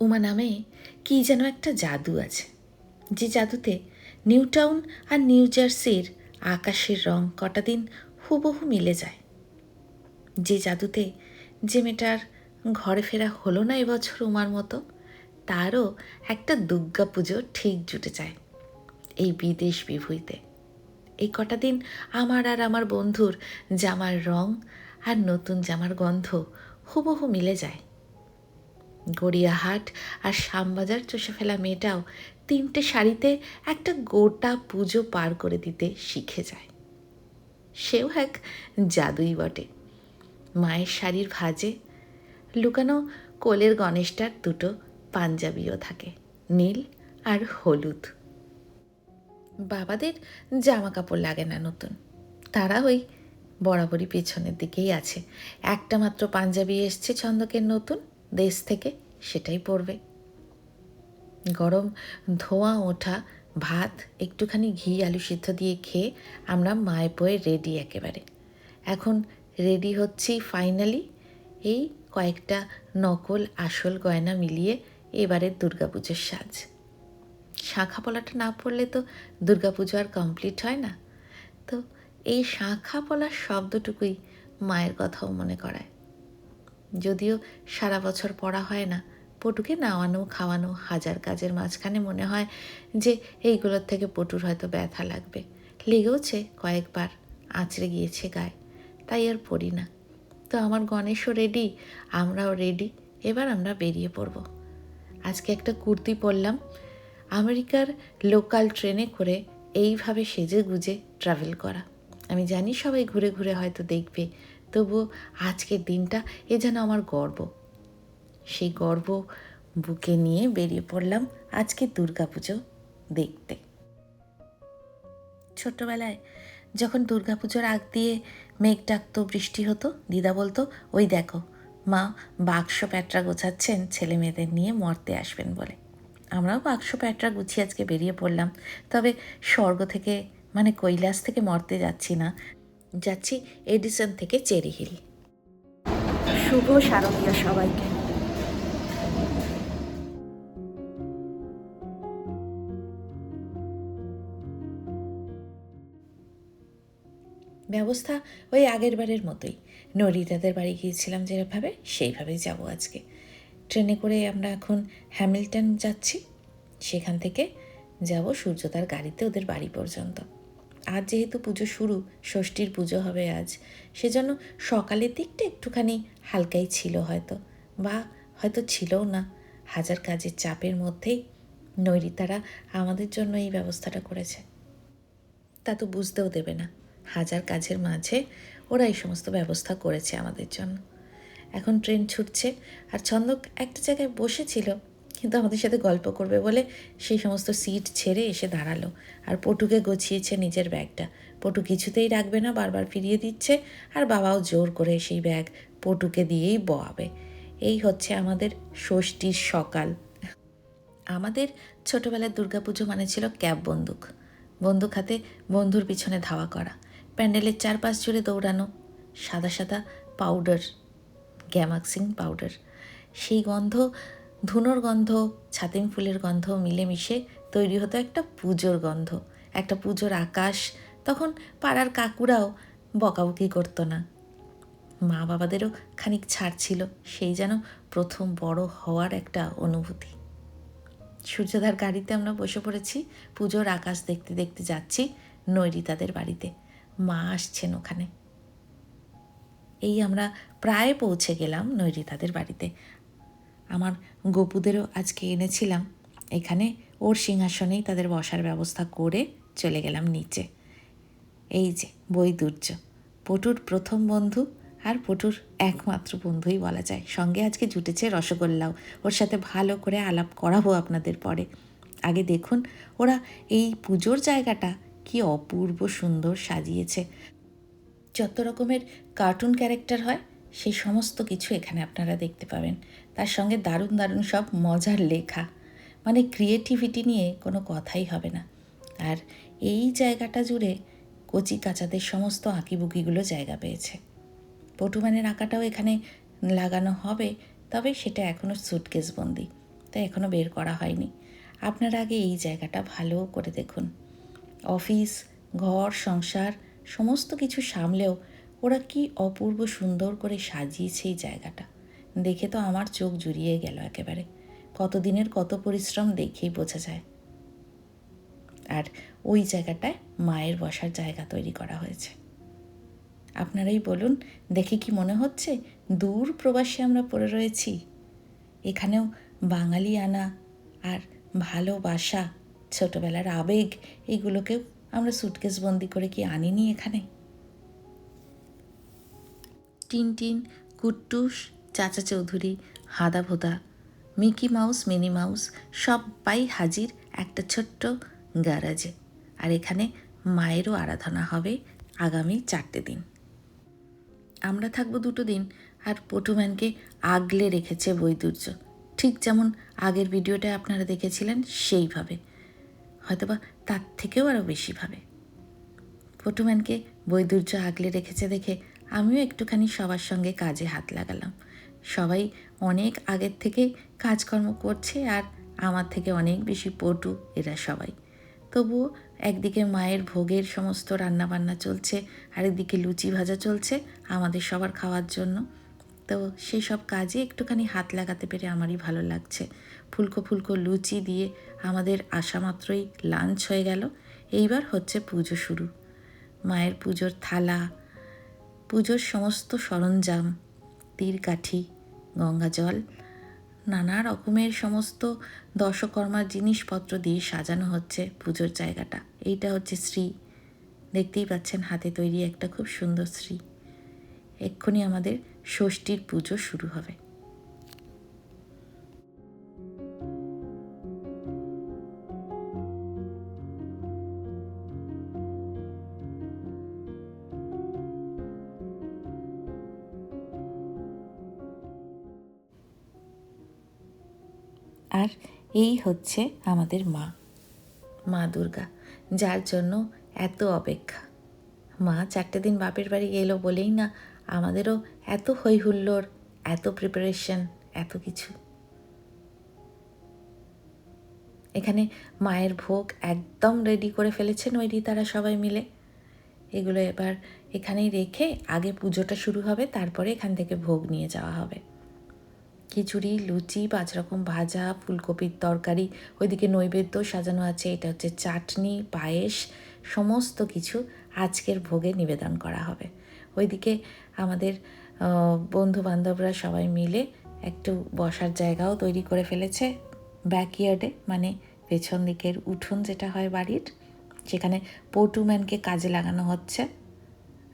উমা নামে কী যেন একটা জাদু আছে। যে জাদুতে নিউটাউন আর নিউ জার্সির আকাশের রং কটা দিন হুবহু মিলে যায়। যে জাদুতে যে মেয়েটার ঘরে ফেরা হলো না এবছর উমার মতো, তারও একটা দুর্গা পুজো ঠিক জুটে যায় এই বিদেশ বিভূইতে এই কটা দিন আমার আর আমার বন্ধুর জামার রং আর নতুন জামার গন্ধ হুবহু মিলে যায়। গড়িয়াহাট আর শ্যামবাজার চষে ফেলা মেয়েটাও তিনটে শাড়িতে একটা গোটা পুজো পার করে দিতে শিখে যায়। সেও এক জাদুই বটে। মায়ের শাড়ির ভাজে লুকানো কোলের গণেশটার দুটো পাঞ্জাবিও থাকে, নীল আর হলুদ। বাবাদের জামা কাপড় লাগে না নতুন। তারা ওই বরাবরই পেছনের দিকেই আছে। একটা মাত্র পাঞ্জাবি এসছে ছন্দকের নতুন। দেশ থেকে সেটাই পড়বে। গরম ধোঁয়া, ওঠা, ভাত, একটুখানি ঘি, আলু সিদ্ধ দিয়ে খেয়ে আমরা মায়ের রেডি একেবারে। এখন রেডি হচ্ছি ফাইনালি এই কয়েকটা নকল, আসল গয়না মিলিয়ে এবারের দুর্গাপুজোর সাজ। শাঁখা পলাটা না পড়লে তো দুর্গাপুজো আর কমপ্লিট হয় না। তো এই শাঁখা পলার শব্দটুকুই মায়ের কথাও মনে করায়। যদিও সারা বছর পড়া হয় না, পটুকে নাওয়ানো খাওয়ানো হাজার কাজের মাঝখানে মনে হয় যে এইগুলোর থেকে পটুর হয়তো ব্যথা লাগবে। লেগেওছে কয়েকবার, আঁচড়ে গিয়েছে গায়ে। তাই আর পড়ি না। তো আমার গণেশও রেডি আমরাও রেডি এবার আমরা বেরিয়ে পড়ব। আজকে একটা কুর্তি পরলাম, আমেরিকার লোকাল ট্রেনে করে এইভাবে সেজে গুজে ট্রাভেল করা। আমি জানি সবাই ঘুরে ঘুরে হয়তো দেখবে তবু আজকের দিনটা এ যেন আমার গর্ব। সেই গর্ব বুকে নিয়ে বেরিয়ে পড়লাম আজকে দুর্গাপুজো দেখতে। ছোট্টবেলায় যখন দুর্গাপুজোর আগ দিয়ে মেঘ ডাকতো, বৃষ্টি হতো, দিদা বলতো, ওই দেখো, মা বাক্স প্যাটরা গোছাচ্ছেন ছেলে মেয়েদের নিয়ে মরতে আসবেন বলে। আমরাও বাক্স প্যাটরা গুছিয়ে আজকে বেরিয়ে পড়লাম। তবে স্বর্গ থেকে মানে কৈলাস থেকে মরতে যাচ্ছি না। যাচ্ছি এডিসন থেকে চেরি হিল। শুভ শারদীয় সবাইকে। ব্যবস্থা ওই আগের বারের মতোই। নরিদাদের বাড়ি গিয়েছিলাম যেভাবে সেইভাবেই যাব আজকে। ট্রেনে করে আমরা এখন হ্যামিল্টন যাচ্ছি। সেখান থেকে যাব সূর্যতার গাড়িতে ওদের বাড়ি পর্যন্ত। আজ যেহেতু পুজো শুরু, ষষ্ঠীর পুজো হবে আজ। সেজন্য সকালের দিকটা একটুখানি হালকাই ছিল হয়তো, বা হয়তো ছিলও না। হাজার কাজের চাপের মধ্যেই নৈরিতারা আমাদের জন্য এই ব্যবস্থাটা করেছে। তা তো বুঝতেও দেবে না, হাজার কাজের মাঝে ওরা এই সমস্ত ব্যবস্থা করেছে আমাদের জন্য। এখন ট্রেন ছুটছে, আর ছন্দক একটা জায়গায় বসেছিল কিন্তু আমাদের সাথে গল্প করবে বলে সেই সমস্ত সিট ছেড়ে এসে দাঁড়াল। আর পটুকে গছিয়েছে নিজের ব্যাগটা। পটু কিছুতেই রাখবে না, বারবার ফিরিয়ে দিচ্ছে আর বাবাও জোর করে সেই ব্যাগ পটুকে দিয়েই বয়াবে। এই হচ্ছে আমাদের ষষ্ঠীর সকাল। আমাদের ছোটোবেলার দুর্গাপুজো মানে ছিল ক্যাব বন্দুক। বন্দুক হাতে বন্ধুর পিছনে ধাওয়া করা। প্যান্ডেলের চারপাশ জুড়ে দৌড়ানো। সাদা সাদা পাউডার, গ্যামাক্সিং পাউডার। সেই গন্ধ ধুনোর গন্ধ, ছাতিম ফুলের গন্ধ মিলেমিশে তৈরি হতো একটা পুজোর গন্ধ। একটা পুজোর আকাশ, তখন পাড়ার কাকুরাও বকাবকি করতো না। মা বাবাদেরও খানিক ছাড় ছিল, সেই যেন প্রথম বড় হওয়ার একটা অনুভূতি। সূর্যদার গাড়িতে আমরা বসে পড়েছি, পুজোর আকাশ দেখতে দেখতে যাচ্ছি নৈরিতাদের বাড়িতে। মা আসছেন ওখানে। এই আমরা প্রায় পৌঁছে গেলাম নৈরিতাদের বাড়িতে। আমার গপুদেরও আজকে এনেছিলাম। এখানে ওর সিংহাসনেই তাদের বসার ব্যবস্থা করে চলে গেলাম নিচে। এই যে, বৈদুর্য। পটুর প্রথম বন্ধু আর পটুর একমাত্র বন্ধুই বলা যায়। সঙ্গে আজকে জুটেছে রসগোল্লাও। ওর সাথে ভালো করে আলাপ করাবো আপনাদের পরে। আগে দেখুন, ওরা এই পুজোর জায়গাটা কি অপূর্ব সুন্দর সাজিয়েছে। যত রকমের কার্টুন ক্যারেক্টার হয় সেই সমস্ত কিছু এখানে আপনারা দেখতে পাবেন। তার সঙ্গে দারুণ দারুণ সব মজার লেখা। মানে ক্রিয়েটিভিটি নিয়ে কোনো কথাই হবে না। আর এই জায়গাটা জুড়ে কচি কাচাদের সমস্ত আঁকিবুকিগুলো জায়গা পেয়েছে। পটুমানের আঁকাটাও এখানে লাগানো হবে, তবে সেটা এখনও সুটকেস বন্দি। তাই এখনও বের করা হয়নি। আপনারা আগে এই জায়গাটা ভালো করে দেখুন। অফিস, ঘর, সংসার, সমস্ত কিছু সামলেও ওরা কি অপূর্ব সুন্দর করে সাজিয়েছে এই জায়গাটা। দেখে তো আমার চোখ জুড়িয়ে গেল একেবারে। কতদিনের কত পরিশ্রম দেখেই বোঝা যায়। আর ওই জায়গাটায় মায়ের বসার জায়গা তৈরি করা হয়েছে। আপনারাই বলুন, দেখে কি মনে হচ্ছে দূর প্রবাসে আমরা পড়ে রয়েছি? এখানেও বাঙালি আনা আর ভালোবাসা, ছোটবেলার আবেগ, এগুলোকেও আমরা সুটকেস বন্দি করে কি আনিনি এখানে? টিনটিন, কুট্টুস, চাচা চৌধুরী, হাদা ভোদা, মিকি মাউস, মিনি মাউস সবাই হাজির একটা ছোট্ট গ্যারাজে। আর এখানে মায়েরও আরাধনা হবে আগামী চারটে দিন। আমরা থাকব দুটো দিন, আর পটুম্যানকে আগলে রেখেছে বৈদুর্য। ঠিক যেমন আগের ভিডিওটায় আপনারা দেখেছিলেন সেইভাবে। হয়তোবা তার থেকেও আরও বেশিভাবে পটুম্যানকে বৈদুর্য আগলে রেখেছে দেখে আমিও একটুখানি সবার সঙ্গে কাজে হাত লাগালাম। সবাই অনেক আগের থেকে কাজকর্ম করছে আর আমার থেকে অনেক বেশি পটু এরা সবাই। তবুও একদিকে মায়ের ভোগের সমস্ত রান্নাবান্না চলছে, আরেকদিকে লুচি ভাজা চলছে আমাদের সবার খাওয়ার জন্য। তো সেই সব কাজে একটুখানি হাত লাগাতে পেরে আমারই ভালো লাগছে। ফুলকো ফুলকো লুচি দিয়ে আমাদের আসা মাত্রই লাঞ্চ হয়ে গেল। এইবার হচ্ছে পুজো শুরু। মায়ের পুজোর থালা পুজোর সমস্ত সরঞ্জাম তীরকাঠি গঙ্গা জল, নানা রকমের সমস্ত দশকর্মার জিনিসপত্র দিয়ে সাজানো হচ্ছে পুজোর জায়গাটা। এইটা হচ্ছে শ্রী। দেখতেই পাচ্ছেন হাতে তৈরি একটা খুব সুন্দর শ্রী। এক্ষুনি আমাদের ষষ্ঠীর পুজো শুরু হবে। আর এই হচ্ছে আমাদের মা। মা দুর্গা, যার জন্য এত অপেক্ষা। মা চারটে দিন বাপের বাড়ি এলো বলেই না আমাদেরও এত হই হুল্লোড় এত প্রিপারেশন এত কিছু। এখানে মায়ের ভোগ একদম রেডি করে ফেলেছেন ওইটি তারা সবাই মিলে। এগুলো এবার এখানেই রেখে আগে পুজোটা শুরু হবে, তারপরে এখান থেকে ভোগ নিয়ে যাওয়া হবে। খিচুড়ি, লুচি, পাঁচ রকম ভাজা, ফুলকপির তরকারি, ওইদিকে নৈবেদ্য সাজানো আছে, এটা হচ্ছে চাটনি, পায়েস, সমস্ত কিছু আজকের ভোগে নিবেদন করা হবে। ওইদিকে আমাদের বন্ধু বান্ধবরা সবাই মিলে একটু বসার জায়গাও তৈরি করে ফেলেছে ব্যাকইয়ার্ডে মানে পেছন দিকের উঠোন যেটা হয় বাড়ির, সেখানে পটুম্যানকে কাজে লাগানো হচ্ছে।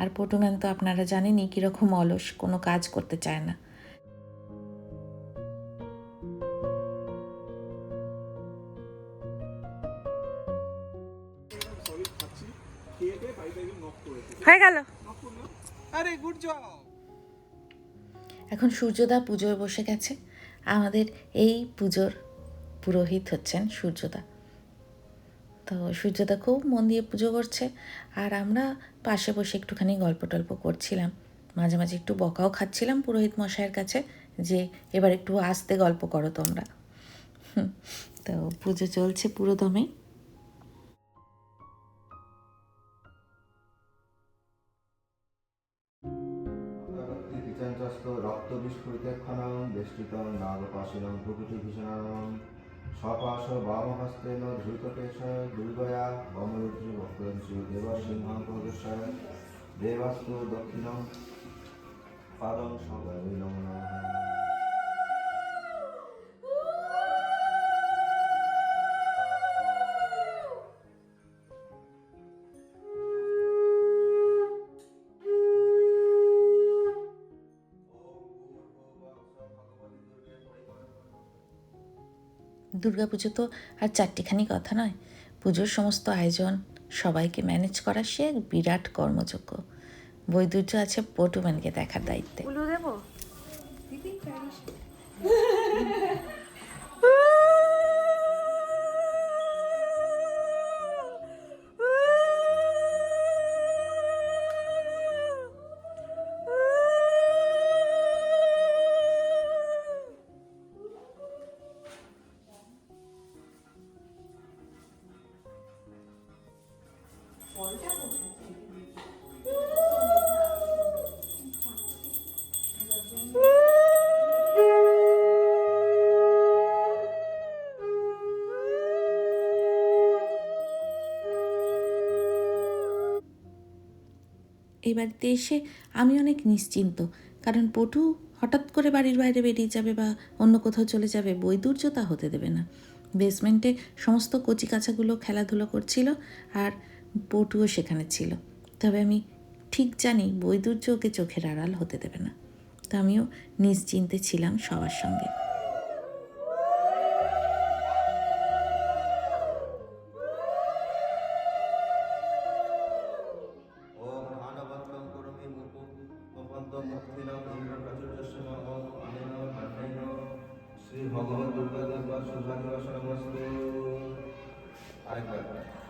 আর পটুম্যান তো আপনারা জানেনই কীরকম অলস, কোনো কাজ করতে চায় না। হয়ে গেল। আরে গুড জব। এখন সূর্যদা পুজোয় বসে গেছে। আমাদের এই পুজোর পুরোহিত হচ্ছেন সূর্যদা। তো সূর্যদা খুব মন দিয়ে পুজো করছে। আর আমরা পাশে বসে একটুখানি গল্প টল্প করছিলাম। মাঝে মাঝে একটু বকাও খাচ্ছিলাম পুরোহিত মশাইয়ের কাছে যে এবার একটু আস্তে গল্প করো তোমরা। হুম, তো পুজো চলছে পুরো দমে রক্তবিস্ফুরিতেক্ষণং বেষ্টিতং নাগপাশিনং প্রকৃতিভীষণং সপাশ বামহস্তেন ধৃতকেশ দুর্গয়া বমরুদ্রি বক্রঞ্চি দেবসিংহং প্রদর্শয়। দেবাস্তু দক্ষিণং পাদং সবাই নমঃ। দুর্গাপুজো তো আর চারটিখানি কথা নয়। পুজোর সমস্ত আয়োজন সবাইকে ম্যানেজ করা সে এক বিরাট কর্মযোগ্য। বৈদুর্য আছে পটুম্যানকে দেখার দায়িত্বে। এই বাড়িতে এসে আমি অনেক নিশ্চিন্ত, কারণ পটু হঠাৎ করে বাড়ির বাইরে বেরিয়ে যাবে বা অন্য কোথাও চলে যাবে বৈদুর্যতা হতে দেবে না। বেসমেন্টে সমস্ত কচিকাচাগুলো খেলাধুলো করছিল আর পটুও সেখানে ছিল। তবে আমি ঠিক জানি বৈদুর্য ওকে চোখের আড়াল হতে দেবে না। তো আমিও নিশ্চিন্তে ছিলাম সবার সঙ্গে। শ্রী ভগবত দুর্গা আরেকবার।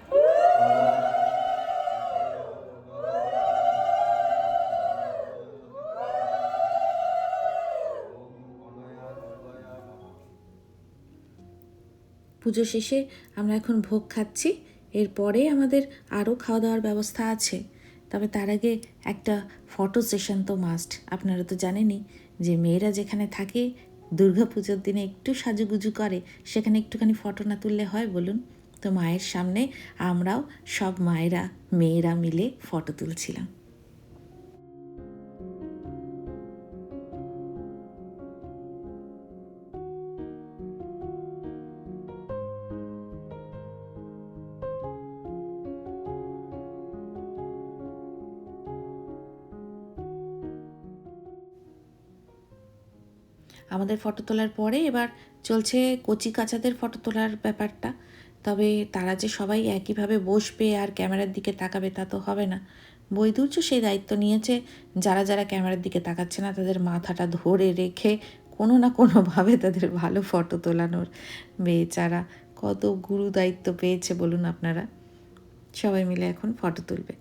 পুজো শেষে আমরা এখন ভোগ খাচ্ছি। এরপরে আমাদের আরও খাওয়া দাওয়ার ব্যবস্থা আছে। তবে তার আগে একটা ফটো সেশন তো মাস্ট আপনারা তো জানেনই যে মেয়েরা যেখানে থাকে দুর্গা পুজোর দিনে একটু সাজুগুজু করে, সেখানে একটুখানি ফটো না তুললে হয় বলুন? তো মায়ের সামনে আমরাও সব মায়েরা, মেয়েরা মিলে ফটো তুলছিলাম। আমাদের ফটো তোলার পরে এবার চলছে কচি কাচাদের ফটো তোলার ব্যাপারটা। তবে তারা যে সবাই একইভাবে বসবে আর ক্যামেরার দিকে তাকাবে তা তো হবে না। বৈদুর্য সেই দায়িত্ব নিয়েছে, যারা যারা ক্যামেরার দিকে তাকাচ্ছে না তাদের মাথাটা ধরে রেখে কোনো না কোনোভাবে তাদের ভালো ফটো তোলানোর। বেচারা কত গুরু দায়িত্ব পেয়েছে বলুন আপনারা। সবাই মিলে এখন ফটো তুলবে।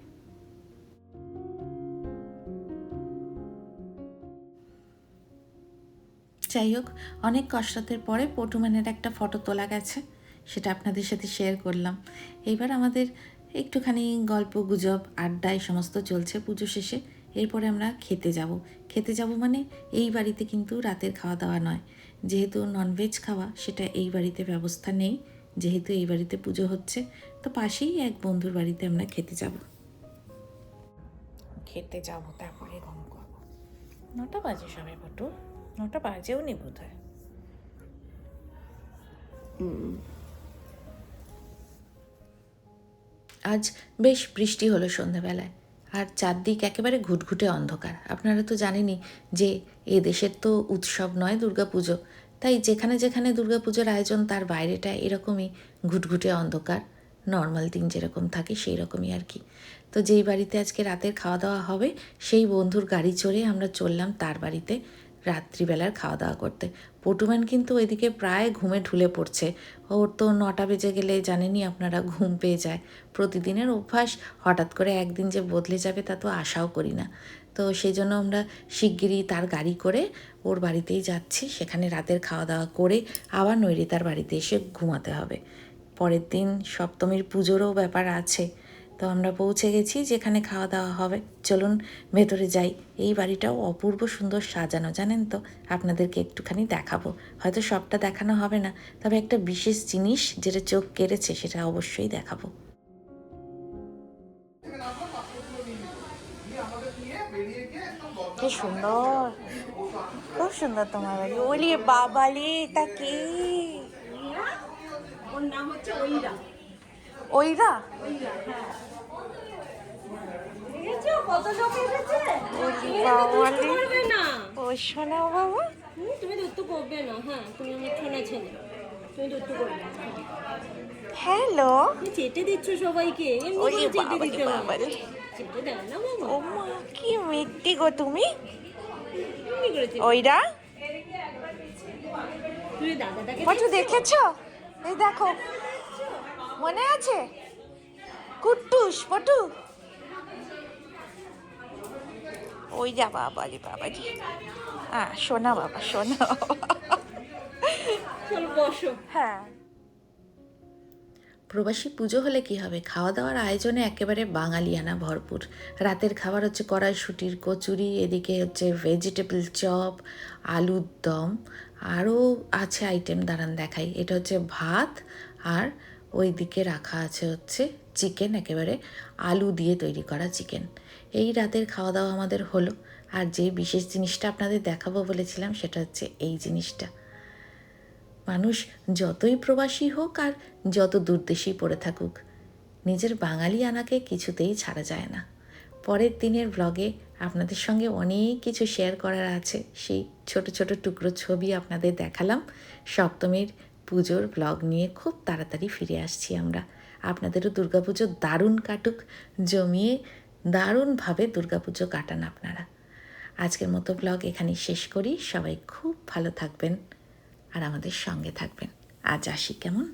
যাই হোক, অনেক কসরতের পরে পটুম্যানের একটা ফটো তোলা গেছে। সেটা আপনাদের সাথে শেয়ার করলাম। এইবার আমাদের একটুখানি গল্প গুজব আড্ডা এই সমস্ত চলছে পুজো শেষে। এরপরে আমরা খেতে যাব। খেতে যাব মানে এই বাড়িতে কিন্তু রাতের খাওয়া দাওয়া নয়। যেহেতু ননভেজ খাওয়া সেটা এই বাড়িতে ব্যবস্থা নেই। যেহেতু এই বাড়িতে পুজো হচ্ছে তো পাশেই এক বন্ধুর বাড়িতে আমরা খেতে যাব। খেতে যাব তারপরে ঘুম করব। নটা বাজে সবে পটু। নটা বাজেও নি বোধ হয় আজ বেশ বৃষ্টি হলো সন্ধ্যাবেলায় আর চারদিক একেবারে ঘুটঘুটে অন্ধকার। আপনারা তো জানেনই যে এ দেশের তো উৎসব নয় দুর্গাপুজো। তাই যেখানে যেখানে দুর্গাপুজোর আয়োজন, তার বাইরেটা এরকমই ঘুটঘুটে অন্ধকার। নর্মাল দিন যেরকম থাকে সেই রকমই আর কি। তো যেই বাড়িতে আজকে রাতের খাওয়া দাওয়া হবে, সেই বন্ধুর গাড়ি চড়ে আমরা চললাম তার বাড়িতে। রাত্রিবেলার খাওয়া দাওয়া করতে পটুম্যান কিন্তু ওইদিকে প্রায় ঘুমে ঢুলে পড়ছে। ওর তো নটা বেজে গেলে জানেনই আপনারা ঘুম পেয়ে যায়। প্রতিদিনের অভ্যাস, হঠাৎ করে একদিন যে বদলে যাবে তা তো আশাও করি না। তো সেই জন্য আমরা শিগগিরই তার গাড়ি করে ওর বাড়িতেই যাচ্ছি। সেখানে রাতের খাওয়া দাওয়া করে আবার নৈরিতার বাড়িতে এসে ঘুমাতে হবে। পরের দিন সপ্তমীর পুজোরও ব্যাপার আছে। তো আমরা পৌঁছে গেছি যেখানে খাওয়া দাওয়া হবে। চলুন ভেতরে যাই। এই বাড়িটাও অপূর্ব সুন্দর সাজানো জানেন তো? আপনাদেরকে একটুখানি দেখাবো। হয়তো সবটা দেখানো হবে না তবে একটা বিশেষ জিনিস যেটা চোখ কেড়েছে সেটা অবশ্যই দেখাবো। কি সুন্দর। খুব সুন্দর তোমার বাড়ি। ওলি বাবালি এটা কি? ওর নাম হচ্ছে ওইরা ওইরা দেখেছ কত লোক এসেছে? ও বাবা। তুমি দুষ্টু করবে না হ্যাঁ তুমি আমার ছোনা ছেলে তুমি দুষ্টু করবে হ্যালো। চেটে দিচ্ছ সবাইকে এমনি চেটে দিতে চেটে দেয় না বাবা। ও মা কি মিষ্টি গো তুমি। ওইরা। দাদাটাকে পটু দেখেছ? এই দেখো। মনে আছে? কুট্টুস পটু ওই যা বাবালি বাবালি হ্যাঁ শোনা বাবা শোনা বসো। হ্যাঁ। প্রবাসী পুজো হলে কি হবে? খাওয়া দাওয়ার আয়োজনে একেবারে বাঙালিয়ানা ভরপুর। রাতের খাবার হচ্ছে কড়াইশুটির কচুরি এদিকে হচ্ছে ভেজিটেবল চপ আলুর দম। আরও আছে আইটেম দাঁড়ান দেখাই। এটা হচ্ছে ভাত আর ওই দিকে রাখা আছে হচ্ছে চিকেন একেবারে আলু দিয়ে তৈরি করা চিকেন এই রাতের খাওয়া দাওয়া আমাদের হলো। আর যে বিশেষ জিনিসটা আপনাদের দেখাবো বলেছিলাম, সেটা হচ্ছে এই জিনিসটা। মানুষ যতই প্রবাসী হোক আর যত দূরদেশেই পড়ে থাকুক, নিজের বাঙালি আনাকে কিছুতেই ছাড়া যায় না। পরের দিনের ব্লগে আপনাদের সঙ্গে অনেক কিছু শেয়ার করার আছে। সেই ছোট ছোট টুকরো ছবি আপনাদের দেখালাম। সপ্তমীর পুজোর ব্লগ নিয়ে খুব তাড়াতাড়ি ফিরে আসছি আমরা। আপনাদেরও দুর্গাপুজো দারুণ কাটুক। জমিয়ে দারুণভাবে দুর্গাপুজো কাটান আপনারা। আজকের মতো ব্লগ এখানেই শেষ করি। সবাই খুব ভালো থাকবেন আর আমাদের সঙ্গে থাকবেন। আজ আসি, কেমন?